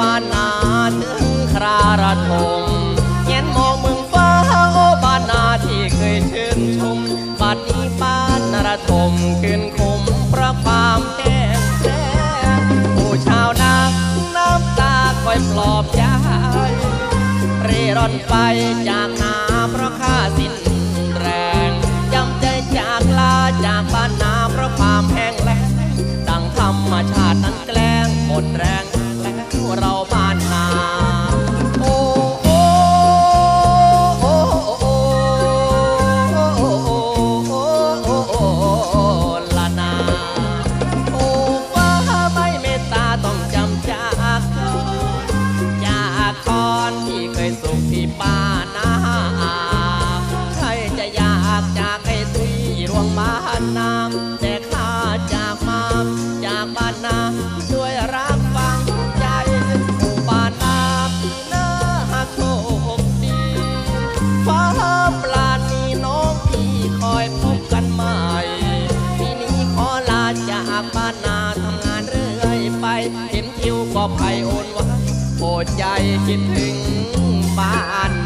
บ้านนาถึงคราระทมเย็นมองเมืองฟ้าโอ้บ้านนาที่เคยชื่นชมบัดนี้บ้านนระทมขึ้นคมเพราะความแก่งแล้งผู้ชาวนาน้ำตาคอยปลอบใจเร่ร่อนไปจากนาเพราะข้าสิ้นแรงจำใจจากลาจากบ้านนา เคยสุขที่ป้านาใครจะอยากจากไอ้ตุยรวงบ้านนาแต่ข้าจากมาจากบ้านนาด้วยรักฟังใจหมู่บ้านนาพี่นาหักโชคดีฟ้าปลานีน้องพี่คอยพบกันใหม่ปีนี้ขอลาจากบ้านนาทำงานเรื่อยไปเห็นคิวก็ไพโอนไว้โปรดใจคิดถึงาน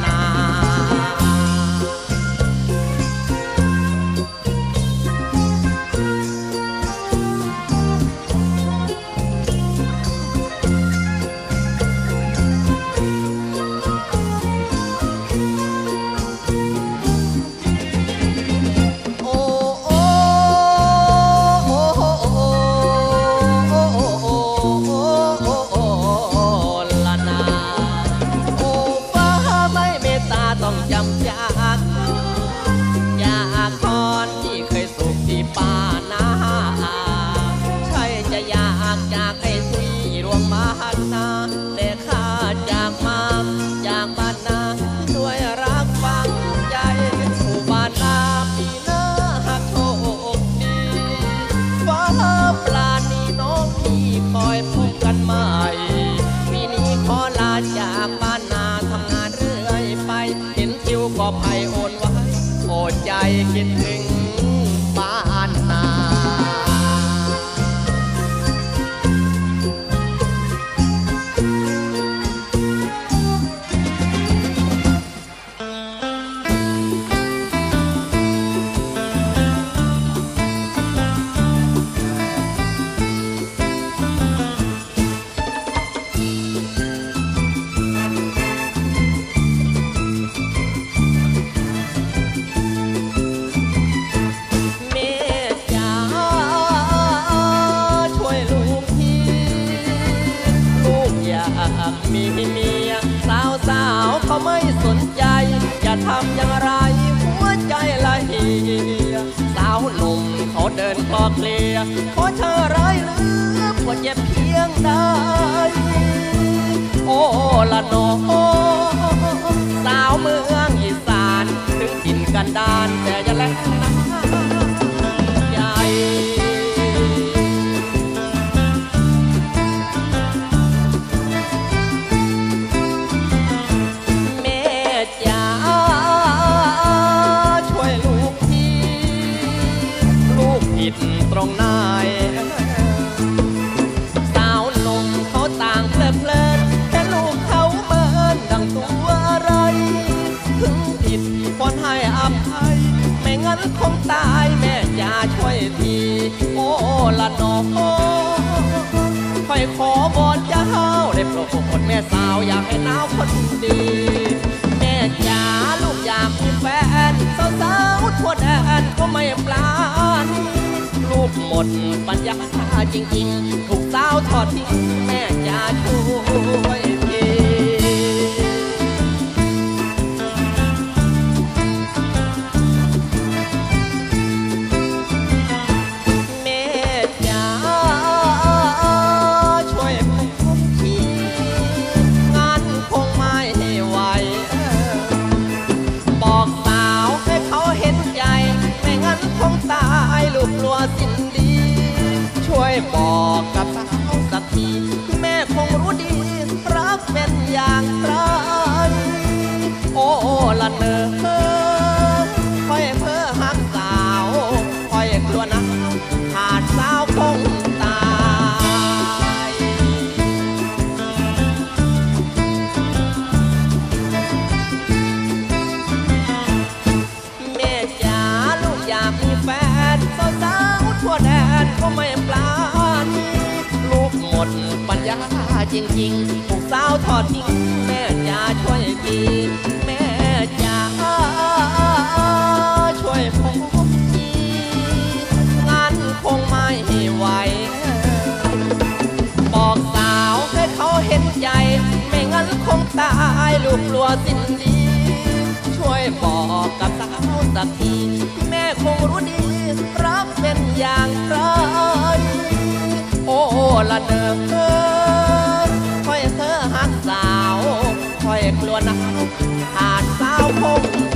มีเมียสาวสาวเขาไม่สนใจจะทำอย่างไร หัวใจละเหียสาวหนุ่มเขาเดินคลอเคลียขอเธอร้ายหรือปวดเจ็บเพียงใดโอ้ละโนอ นคงตายแม่อย่าช่วยที โอ้ละนอค่อยขอบอนเจ้าได้โปรดแม่สาวอยากให้นาวคนดี แม่จ๋าลูกอยากมีแฟนสาวๆทั่วแดนก็ไม่ปลานีลูกหมดปัญญาจริงๆ ถูกสาวทอดทิ้งแม่ย่าช่วย วยบอกกับสาวสักทีแม่คงรู้ดีรักเป็นอย่างไร จริงๆถูกสาวทอดทิ้งแม่จะช่วยกีแม่จะช่วยผมทีงานคงไม่ไหวบอกสาวให้เขาเห็นใจ ไม่งั้นคงตายลูกกลัวสิ้นดีช่วยบอกกับสาวสักทีแม่คงรู้ดีรักเป็นอย่างไรโอ้ละเนอ ค่อยเธอหักสานสาวคง